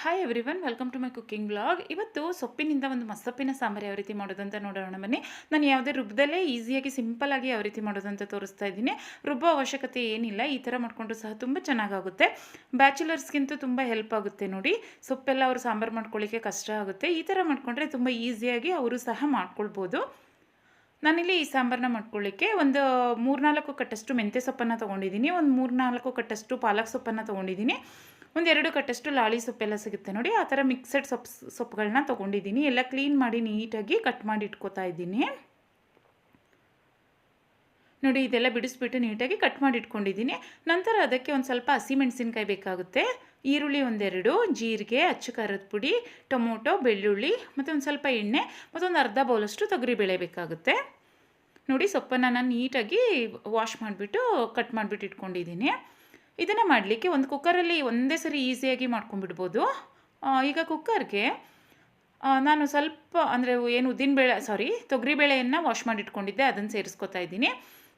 Hi everyone welcome to my cooking blog ಇವತ್ತು ಸೊಪ್ಪಿನಿಂದ ಒಂದು ಮಸೊಪ್ಪಿನ ಸಾಂಬಾರು ಯಾವ ರೀತಿ ಮಾಡೋದು ಅಂತ ನೋಡೋಣ ಬನ್ನಿ. ನಾನು ಯಾವುದೇ ರುಬ್ಬದಲ್ಲೇ ಈಸಿಯಾಗಿ ಸಿಂಪಲ್ಲಾಗಿ ಯಾವ ರೀತಿ ಮಾಡೋದು ಅಂತ ತೋರಿಸ್ತಾ ಇದ್ದೀನಿ. ರುಬ್ಬೋ ಅವಶ್ಯಕತೆ ಏನಿಲ್ಲ, ಈ ಥರ ಮಾಡಿಕೊಂಡು ಸಹ ತುಂಬ ಚೆನ್ನಾಗಾಗುತ್ತೆ. ಬ್ಯಾಚುಲರ್ಸ್ಗಿಂತೂ ತುಂಬ ಹೆಲ್ಪ್ ಆಗುತ್ತೆ ನೋಡಿ. ಸೊಪ್ಪೆಲ್ಲ ಅವರು ಸಾಂಬಾರು ಮಾಡ್ಕೊಳ್ಳಿಕ್ಕೆ ಕಷ್ಟ ಆಗುತ್ತೆ. ಈ ಥರ ಮಾಡಿಕೊಂಡ್ರೆ ತುಂಬ ಈಸಿಯಾಗಿ ಅವರು ಸಹ ಮಾಡ್ಕೊಳ್ಬೋದು. ನಾನಿಲ್ಲಿ ಈ ಸಾಂಬಾರನ್ನ ಮಾಡ್ಕೊಳ್ಳಿಕ್ಕೆ ಒಂದು ಮೂರ್ನಾಲ್ಕು ಕಟ್ಟಷ್ಟು ಮೆಂತ್ಯ ಸೊಪ್ಪನ್ನು ತೊಗೊಂಡಿದ್ದೀನಿ. ಒಂದು ಮೂರ್ನಾಲ್ಕು ಕಟ್ಟಷ್ಟು ಪಾಲಕ್ ಸೊಪ್ಪನ್ನು ತೊಗೊಂಡಿದ್ದೀನಿ. ಒಂದು ಎರಡು ಕಟ್ಟಷ್ಟು ಲಾಳಿ ಸೊಪ್ಪೆಲ್ಲ ಸಿಗುತ್ತೆ ನೋಡಿ. ಆ ಥರ ಮಿಕ್ಸಡ್ ಸೊಪ್ಪು ಸೊಪ್ಪುಗಳನ್ನ ತೊಗೊಂಡಿದ್ದೀನಿ. ಎಲ್ಲ ಕ್ಲೀನ್ ಮಾಡಿ ನೀಟಾಗಿ ಕಟ್ ಮಾಡಿ ಇಟ್ಕೋತಾ ಇದ್ದೀನಿ. ನೋಡಿ, ಇದೆಲ್ಲ ಬಿಡಿಸ್ಬಿಟ್ಟು ನೀಟಾಗಿ ಕಟ್ ಮಾಡಿ ಇಟ್ಕೊಂಡಿದ್ದೀನಿ. ನಂತರ ಅದಕ್ಕೆ ಒಂದು ಸ್ವಲ್ಪ ಹಸಿಮೆಣಸಿನ್ಕಾಯಿ ಬೇಕಾಗುತ್ತೆ. ಈರುಳ್ಳಿ ಒಂದೆರಡು, ಜೀರಿಗೆ, ಅಚ್ಚು ಖಾರದ ಪುಡಿ, ಟೊಮೊಟೊ, ಬೆಳ್ಳುಳ್ಳಿ, ಮತ್ತು ಒಂದು ಸ್ವಲ್ಪ ಎಣ್ಣೆ ಮತ್ತೊಂದು ಅರ್ಧ ಬೌಲಷ್ಟು ತೊಗರಿಬೇಳೆ ಬೇಕಾಗುತ್ತೆ. ನೋಡಿ, ಸೊಪ್ಪನ್ನು ನಾನು ನೀಟಾಗಿ ವಾಶ್ ಮಾಡಿಬಿಟ್ಟು ಕಟ್ ಮಾಡಿಬಿಟ್ಟು ಇಟ್ಕೊಂಡಿದ್ದೀನಿ. ಇದನ್ನು ಮಾಡಲಿಕ್ಕೆ ಒಂದು ಕುಕ್ಕರಲ್ಲಿ ಒಂದೇ ಸರಿ ಈಸಿಯಾಗಿ ಮಾಡ್ಕೊಂಡ್ಬಿಡ್ಬೋದು. ಈಗ ಕುಕ್ಕರ್ಗೆ ನಾನು ಸ್ವಲ್ಪ ಅಂದರೆ ಏನು ಉದ್ದಿನಬೇಳೆ ಸಾರಿ ತೊಗರಿಬೇಳೆಯನ್ನು ವಾಶ್ ಮಾಡಿ ಇಟ್ಕೊಂಡಿದ್ದೆ ಅದನ್ನು ಸೇರಿಸ್ಕೊತಾ ಇದ್ದೀನಿ.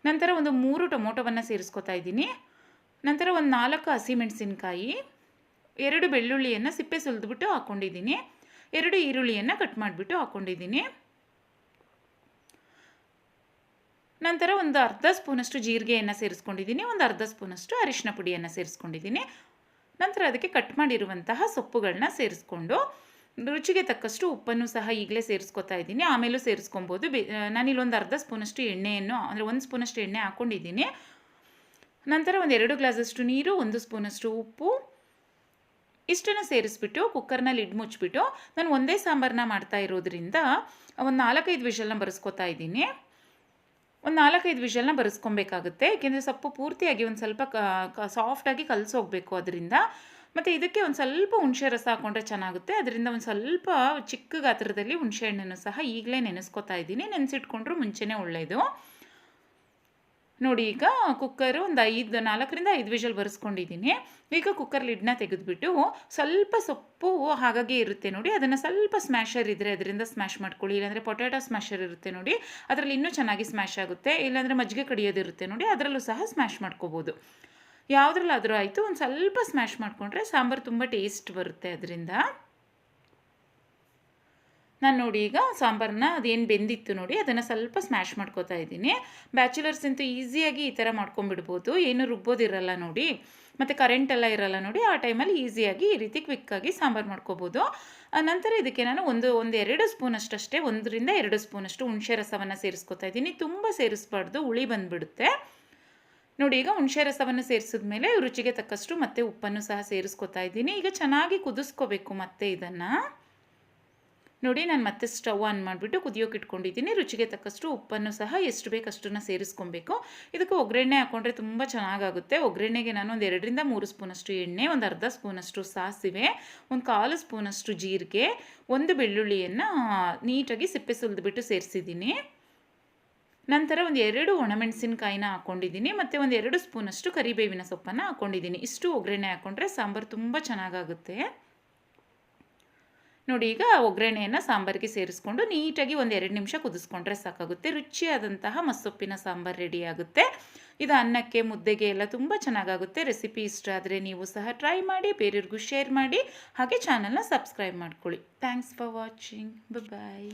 ನಂತರ ಒಂದು ಮೂರು ಟೊಮೊಟೊವನ್ನು ಸೇರಿಸ್ಕೊತಾ ಇದ್ದೀನಿ. ನಂತರ ಒಂದು ನಾಲ್ಕು ಹಸಿಮೆಣಸಿನ್ಕಾಯಿ, ಎರಡು ಬೆಳ್ಳುಳ್ಳಿಯನ್ನು ಸಿಪ್ಪೆ ಸುಲಿದ್ಬಿಟ್ಟು ಹಾಕ್ಕೊಂಡಿದ್ದೀನಿ ಎರಡು ಈರುಳ್ಳಿಯನ್ನು ಕಟ್ ಮಾಡಿಬಿಟ್ಟು ಹಾಕ್ಕೊಂಡಿದ್ದೀನಿ ನಂತರ ಒಂದು ಅರ್ಧ ಸ್ಪೂನಷ್ಟು ಜೀರಿಗೆಯನ್ನು ಸೇರಿಸ್ಕೊಂಡಿದ್ದೀನಿ, ಒಂದು ಅರ್ಧ ಸ್ಪೂನಷ್ಟು ಅರಿಶಿನ ಪುಡಿಯನ್ನು ಸೇರಿಸ್ಕೊಂಡಿದ್ದೀನಿ. ನಂತರ ಅದಕ್ಕೆ ಕಟ್ ಮಾಡಿರುವಂತಹ ಸೊಪ್ಪುಗಳನ್ನ ಸೇರಿಸ್ಕೊಂಡು, ರುಚಿಗೆ ತಕ್ಕಷ್ಟು ಉಪ್ಪನ್ನು ಸಹ ಈಗಲೇ ಸೇರಿಸ್ಕೊತಾ ಇದ್ದೀನಿ. ಆಮೇಲೂ ಸೇರಿಸ್ಕೊಬೋದು. ಬೆ ನಾನಿಲ್ಲೊಂದು ಅರ್ಧ ಸ್ಪೂನಷ್ಟು ಎಣ್ಣೆಯನ್ನು, ಅಂದರೆ ಒಂದು ಸ್ಪೂನಷ್ಟು ಎಣ್ಣೆ ಹಾಕ್ಕೊಂಡಿದ್ದೀನಿ ನಂತರ ಒಂದು ಎರಡು ಗ್ಲಾಸಷ್ಟು ನೀರು, ಒಂದು ಸ್ಪೂನಷ್ಟು ಉಪ್ಪು, ಇಷ್ಟನ್ನು ಸೇರಿಸ್ಬಿಟ್ಟು ಕುಕ್ಕರ್ನ ಲಿಡ್ ಮುಚ್ಚಿಬಿಟ್ಟು, ನಾನು ಒಂದೇ ಸಾಂಬಾರನ್ನ ಮಾಡ್ತಾ ಇರೋದ್ರಿಂದ, ಒಂದು ನಾಲ್ಕೈದು ವಿಷಲ್ನ ಬರೆಸ್ಕೊತಾ ಇದ್ದೀನಿ. ಒಂದು ನಾಲ್ಕೈದು ವಿಷಲ್ನ ಬರೆಸ್ಕೊಬೇಕಾಗುತ್ತೆ. ಏಕೆಂದರೆ ಸೊಪ್ಪು ಪೂರ್ತಿಯಾಗಿ ಒಂದು ಸ್ವಲ್ಪ ಕ ಸಾಫ್ಟಾಗಿ ಕಲಸೋಗ್ಬೇಕು ಅದರಿಂದ. ಮತ್ತು ಇದಕ್ಕೆ ಒಂದು ಸ್ವಲ್ಪ ಹುಣಸೆ ರಸ ಹಾಕ್ಕೊಂಡ್ರೆ ಚೆನ್ನಾಗುತ್ತೆ. ಅದರಿಂದ ಒಂದು ಸ್ವಲ್ಪ ಚಿಕ್ಕ ಗಾತ್ರದಲ್ಲಿ ಹುಣಸೆ ಹಣ್ಣನ್ನು ಸಹ ಈಗಲೇ ನೆನೆಸ್ಕೊತಾ ಇದ್ದೀನಿ. ನೆನೆಸಿಟ್ಕೊಂಡ್ರೂ ಮುಂಚೆನೇ ಒಳ್ಳೆಯದು ನೋಡಿ, ಈಗ ಕುಕ್ಕರು ಒಂದು ಐದು, ನಾಲ್ಕರಿಂದ ಐದು ವಿಷಲ್ ಬರೆಸ್ಕೊಂಡಿದ್ದೀನಿ. ಈಗ ಕುಕ್ಕರ್ ಲಿಡ್ನ ತೆಗೆದುಬಿಟ್ಟು ಸ್ವಲ್ಪ ಸೊಪ್ಪು ಹಾಗಾಗಿ ಇರುತ್ತೆ ನೋಡಿ, ಅದನ್ನು ಸ್ವಲ್ಪ ಸ್ಮ್ಯಾಶರ್ ಇದ್ದರೆ ಅದರಿಂದ ಸ್ಮ್ಯಾಶ್ ಮಾಡ್ಕೊಳ್ಳಿ. ಇಲ್ಲಾಂದರೆ ಪೊಟ್ಯಾಟೋ ಸ್ಮ್ಯಾಶರ್ ಇರುತ್ತೆ ನೋಡಿ, ಅದರಲ್ಲಿ ಇನ್ನೂ ಚೆನ್ನಾಗಿ ಸ್ಮ್ಯಾಶ್ ಆಗುತ್ತೆ. ಇಲ್ಲಾಂದರೆ ಮಜ್ಜಿಗೆ ಕಡಿಯೋದಿರುತ್ತೆ ನೋಡಿ, ಅದರಲ್ಲೂ ಸಹ ಸ್ಮ್ಯಾಶ್ ಮಾಡ್ಕೋಬೋದು. ಯಾವುದ್ರಲ್ಲಾದರೂ ಆಯಿತು, ಒಂದು ಸ್ವಲ್ಪ ಸ್ಮ್ಯಾಶ್ ಮಾಡಿಕೊಂಡ್ರೆ ಸಾಂಬಾರು ತುಂಬ ಟೇಸ್ಟ್ ಬರುತ್ತೆ ಅದರಿಂದ. ನಾನು ನೋಡಿ ಈಗ ಸಾಂಬಾರನ್ನ ಅದೇನು ಬೆಂದಿತ್ತು ನೋಡಿ, ಅದನ್ನು ಸ್ವಲ್ಪ ಸ್ಮ್ಯಾಶ್ ಮಾಡ್ಕೋತಾ ಇದ್ದೀನಿ. ಬ್ಯಾಚುಲರ್ಸ್ ಅಂತೂ ಈಸಿಯಾಗಿ ಈ ಥರ ಮಾಡ್ಕೊಂಡ್ಬಿಡ್ಬೋದು. ಏನು ರುಬ್ಬೋದಿರಲ್ಲ ನೋಡಿ. ಮತ್ತು ಕರೆಂಟ್ ಎಲ್ಲ ಇರಲ್ಲ ನೋಡಿ, ಆ ಟೈಮಲ್ಲಿ ಈಸಿಯಾಗಿ ಈ ರೀತಿ ಕ್ವಿಕ್ಕಾಗಿ ಸಾಂಬಾರು ಮಾಡ್ಕೋಬೋದು. ನಂತರ ಇದಕ್ಕೆ ನಾನು ಒಂದು ಒಂದು ಎರಡು ಸ್ಪೂನಷ್ಟಷ್ಟೇ ಒಂದರಿಂದ ಎರಡು ಸ್ಪೂನಷ್ಟು ಹುಣಸೆ ರಸವನ್ನು ಸೇರಿಸ್ಕೊತಾ ಇದ್ದೀನಿ. ತುಂಬ ಸೇರಿಸ್ಬಾರ್ದು, ಹುಳಿ ಬಂದುಬಿಡುತ್ತೆ. ನೋಡಿ, ಈಗ ಹುಣಸೆ ರಸವನ್ನು ಸೇರಿಸಿದ ಮೇಲೆ ರುಚಿಗೆ ತಕ್ಕಷ್ಟು ಮತ್ತೆ ಉಪ್ಪನ್ನು ಸಹ ಸೇರಿಸ್ಕೊತಾ ಇದ್ದೀನಿ. ಈಗ ಚೆನ್ನಾಗಿ ಕುದಿಸ್ಕೋಬೇಕು ಮತ್ತೆ ಇದನ್ನು. ನೋಡಿ, ನಾನು ಮತ್ತೆ ಸ್ಟವ್ ಆನ್ ಮಾಡಿಬಿಟ್ಟು ಕುದಿಯೋಕೆ ಇಟ್ಕೊಂಡಿದ್ದೀನಿ. ರುಚಿಗೆ ತಕ್ಕಷ್ಟು ಉಪ್ಪನ್ನು ಸಹ ಎಷ್ಟು ಬೇಕು ಅಷ್ಟನ್ನು ಸೇರಿಸ್ಕೊಬೇಕು. ಇದಕ್ಕೆ ಒಗ್ಗರಣೆ ಹಾಕ್ಕೊಂಡ್ರೆ ತುಂಬ ಚೆನ್ನಾಗಾಗುತ್ತೆ. ಒಗ್ಗರಣೆಗೆ ನಾನು ಒಂದು ಎರಡರಿಂದ ಮೂರು ಸ್ಪೂನಷ್ಟು ಎಣ್ಣೆ, ಒಂದು ಅರ್ಧ ಸ್ಪೂನಷ್ಟು ಸಾಸಿವೆ, ಒಂದು ಕಾಲು ಸ್ಪೂನಷ್ಟು ಜೀರಿಗೆ, ಒಂದು ಬೆಳ್ಳುಳ್ಳಿಯನ್ನು ನೀಟಾಗಿ ಸಿಪ್ಪೆ ಸುಲಿದ್ಬಿಟ್ಟು ಸೇರಿಸಿದ್ದೀನಿ. ನಂತರ ಒಂದು ಎರಡು ಒಣಮೆಣಸಿನ್ಕಾಯಿನ ಹಾಕ್ಕೊಂಡಿದ್ದೀನಿ ಮತ್ತು ಒಂದು ಎರಡು ಸ್ಪೂನಷ್ಟು ಕರಿಬೇವಿನ ಸೊಪ್ಪನ್ನು ಹಾಕ್ಕೊಂಡಿದ್ದೀನಿ ಇಷ್ಟು ಒಗ್ಗರಣೆ ಹಾಕ್ಕೊಂಡ್ರೆ ಸಾಂಬಾರು ತುಂಬ ಚೆನ್ನಾಗಾಗುತ್ತೆ. ನೋಡಿ, ಈಗ ಒಗ್ಗರಣೆಯನ್ನು ಸಾಂಬಾರಿಗೆ ಸೇರಿಸ್ಕೊಂಡು ನೀಟಾಗಿ ಒಂದು ಎರಡು ನಿಮಿಷ ಕುದಿಸ್ಕೊಂಡ್ರೆ ಸಾಕಾಗುತ್ತೆ. ರುಚಿಯಾದಂತಹ ಮಸ್ಸೊಪ್ಪಿನ ಸಾಂಬಾರು ರೆಡಿಯಾಗುತ್ತೆ ಇದು ಅನ್ನಕ್ಕೆ, ಮುದ್ದೆಗೆ ಎಲ್ಲ ತುಂಬ ಚೆನ್ನಾಗಾಗುತ್ತೆ. ರೆಸಿಪಿ ಇಷ್ಟ ಆದರೆ ನೀವು ಸಹ ಟ್ರೈ ಮಾಡಿ, ಬೇರೆಯವ್ರಿಗೂ ಶೇರ್ ಮಾಡಿ, ಹಾಗೆ ಚಾನಲ್ನ ಸಬ್ಸ್ಕ್ರೈಬ್ ಮಾಡ್ಕೊಳ್ಳಿ. Thanks for watching bye